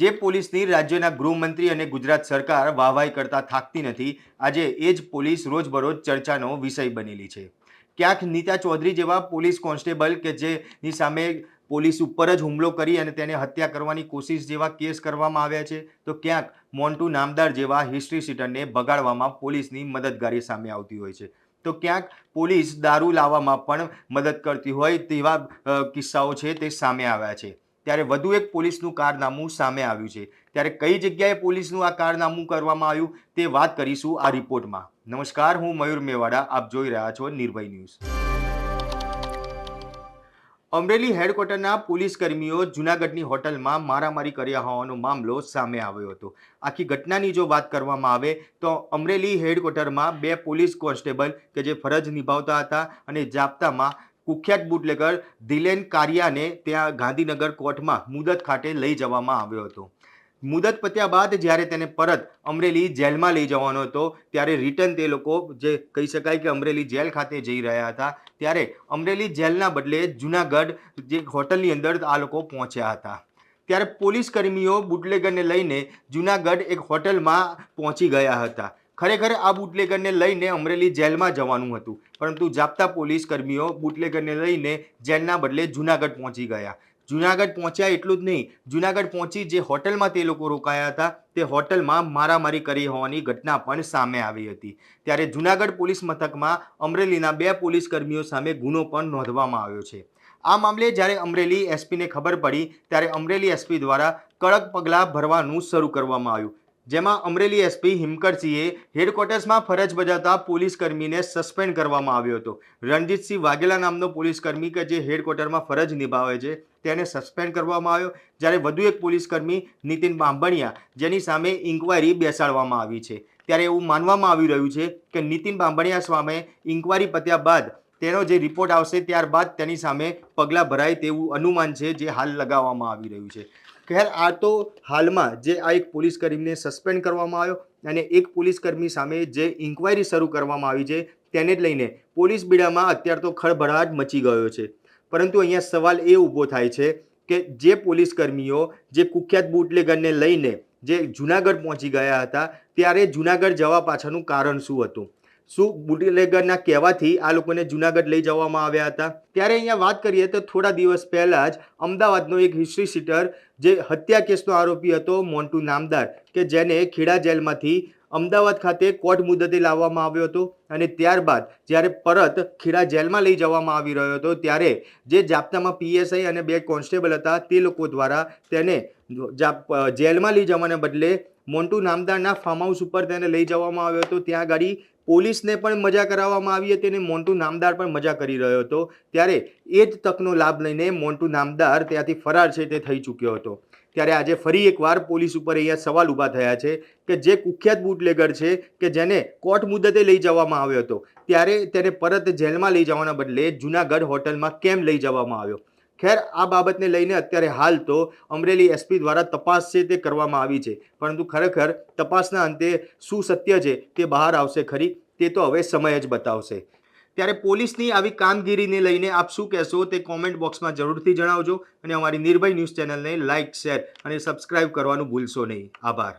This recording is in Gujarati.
જે પોલીસની રાજ્યના ગૃહમંત્રી અને ગુજરાત સરકાર વાહવાઈ કરતા થાકતી નથી, આજે એ જ પોલીસ રોજબરોજ ચર્ચાનો વિષય બનેલી છે. ક્યાંક નીતા ચૌધરી જેવા પોલીસ કોન્સ્ટેબલ કે જેની સામે પોલીસ ઉપર જ હુમલો કરી અને તેને હત્યા કરવાની કોશિશ જેવા કેસ કરવામાં આવ્યા છે, તો ક્યાંક મોન્ટુ નામદાર જેવા હિસ્ટ્રી સીટરને ભગાડવામાં પોલીસની મદદગારી સામે આવતી હોય છે. તો ક્યાંક પોલીસ દારૂ લાવવામાં પણ મદદ કરતી હોય તેવા કિસ્સાઓ છે તે સામે આવ્યા છે. ત્યારે વધુ એક પોલીસનું કારનામું સામે આવ્યું છે. ત્યારે કઈ જગ્યાએ પોલીસનું આ કારનામું કરવામાં આવ્યું તે વાત કરીશું આ રિપોર્ટમાં. નમસ્કાર, હું મયુર મેવાડા, આપ જોઈ રહ્યા છો નિર્ભય ન્યૂઝ. અમરેલી હેડક્વાર્ટરના પોલીસ કર્મીઓ જૂનાગઢની હોટલમાં મારામારી કર્યા હોવાનો મામલો સામે આવ્યો હતો. આખી ઘટનાની જો વાત કરવામાં આવે તો અમરેલી હેડક્વાર્ટરમાં બે પોલીસ કોન્સ્ટેબલ કે જે ફરજ નિભાવતા હતા અને જાપ્તામાં કુખ્યાત બુટલેગર દિલેન કારિયાને ત્યાં ગાંધીનગર કોર્ટમાં મુદત ખાતે લઈ જવામાં આવ્યો હતો. મુદત પત્યા બાદ જ્યારે તેને પરત અમરેલી જેલમાં લઈ જવાનો હતો, ત્યારે રિટર્ન તે લોકો જે કહી શકાય કે અમરેલી જેલ ખાતે જઈ રહ્યા હતા, ત્યારે અમરેલી જેલના બદલે જુનાગઢ જે હોટલની અંદર આ લોકો પહોંચ્યા હતા. ત્યારે પોલીસ કર્મીઓ બુટલેગરને લઈને જુનાગઢ એક હોટલમાં પહોંચી ગયા હતા. ખરેખર આ બુટલેગરને લઈને અમરેલી જેલમાં જવાનું હતું. પરંતુ જાપ્તા પોલીસ કર્મીઓ બુટલેગરને લઈને જેલના બદલે જુનાગઢ પહોંચી ગયા. જુનાગઢ પહોંચ્યા એટલું જ નહીં, જુનાગઢ પહોંચી જે હોટલમાં તે લોકો રોકાયા હતા, તે હોટલમાં મારામારી કરી હોવાની ઘટના પણ સામે આવી હતી. ત્યારે જુનાગઢ પોલીસ મથકમાં અમરેલીના બે પોલીસ કર્મીઓ સામે ગુનો પણ નોંધવામાં આવ્યો છે. આ મામલે જ્યારે અમરેલી એસપીને ખબર પડી, ત્યારે અમરેલી એસપી દ્વારા કડક પગલાં ભરવાનું શરૂ કરવામાં આવ્યું. જેમાં અમરેલી એસપી હિમકરસિંહે હેડક્વાર્ટર્સમાં ફરજ બજાવતા પોલીસ કર્મીને સસ્પેન્ડ કરવામાં આવ્યો હતો. રણજીતસિંહ વાઘેલા નામનો પોલીસ કર્મી કે જે હેડક્વાર્ટરમાં ફરજ નિભાવે છે, તેને સસ્પેન્ડ કરવામાં આવ્યો. જ્યારે વધુ એક પોલીસ કર્મી નીતિન બાંભણિયા, જેની સામે ઇન્કવાયરી બેસાડવામાં આવી છે. ત્યારે એવું માનવામાં આવી રહ્યું છે કે નીતિન બાંભણિયા સામે ઇન્કવાયરી પત્યા બાદ તેનો જે રિપોર્ટ આવશે ત્યારબાદ તેની સામે પગલાં ભરાય તેવું અનુમાન છે જે હાલ લગાવવામાં આવી રહ્યું છે. ખેર આ તો હાલમાં જે આ એક પોલીસ કર્મીને સસ્પેન્ડ કરવામાં આવ્યો અને એક પોલીસ કર્મી સામે જે ઇન્કવાયરી શરૂ કરવામાં આવી છે તેને જ લઈને પોલીસ બીડામાં અત્યાર તો ખળભળાટ મચી ગયો છે. પરંતુ અહીંયા સવાલ એ ઊભો થાય છે કે જે પોલીસ કર્મીઓ જે કુખ્યાત બુટલેગરને લઈને જે જુનાગઢ પહોંચી ગયા હતા, ત્યારે જુનાગઢ જવા પાછળનું કારણ શું હતું? શું બુટલેગરના કહેવાથી આ લોકોને જુનાગઢ લઈ જવામાં આવ્યા હતા? ત્યારે અહીંયા વાત કરીએ તો થોડા દિવસ પહેલાં જ અમદાવાદનો એક હિસ્ટ્રી સીટર જે હત્યા કેસનો આરોપી હતો, મોન્ટુ નામદાર, કે જેને ખેડા જેલમાંથી અમદાવાદ ખાતે કોર્ટ મુદતે લાવવામાં આવ્યો હતો અને ત્યારબાદ જ્યારે પરત ખેડા જેલમાં લઈ જવામાં આવી રહ્યો હતો, ત્યારે જે જાપ્તામાં પીએસઆઈ અને બે કોન્સ્ટેબલ હતા, તે લોકો દ્વારા તેને જેલમાં લઈ જવાને બદલે મોન્ટુ નામદારના ફાર્મ હાઉસ ઉપર તેને લઈ જવામાં આવ્યો હતો. ત્યાં ગાડી પોલીસને પણ મજા કરાવવામાં આવી હતી અને મોન્ટુ નામદાર પણ મજા કરી રહ્યો હતો. ત્યારે એ જ તકનો લાભ લઈને મોન્ટુ નામદાર ત્યાંથી ફરાર છે તે થઈ ચૂક્યો હતો. ત્યારે આજે ફરી એકવાર પોલીસ ઉપર અહીંયા સવાલ ઊભા થયા છે કે જે કુખ્યાત બુટલેગર છે કે જેને કોર્ટ મુદતે લઈ જવામાં આવ્યો હતો. ત્યારે તેને પરત જેલમાં લઈ જવાના બદલે જુનાગઢ હોટલમાં કેમ લઈ જવામાં આવ્યો? ખેર, આ બાબતને લઈને અત્યારે હાલ તો અમરેલી એસપી દ્વારા તપાસ છે તે કરવામાં આવી છે. પરંતુ ખરેખર તપાસના અંતે શું સત્ય છે તે બહાર આવશે ખરી? તે તો હવે સમય જ બતાવશે. ત્યારે પોલીસની આવી કામગીરીને લઈને આપ શું કહેશો તે કોમેન્ટ બોક્સમાં જરૂરથી જણાવજો અને અમારી નિર્ભય ન્યૂઝ ચેનલને લાઇક શેર અને સબસ્ક્રાઇબ કરવાનું ભૂલશો નહીં. આભાર.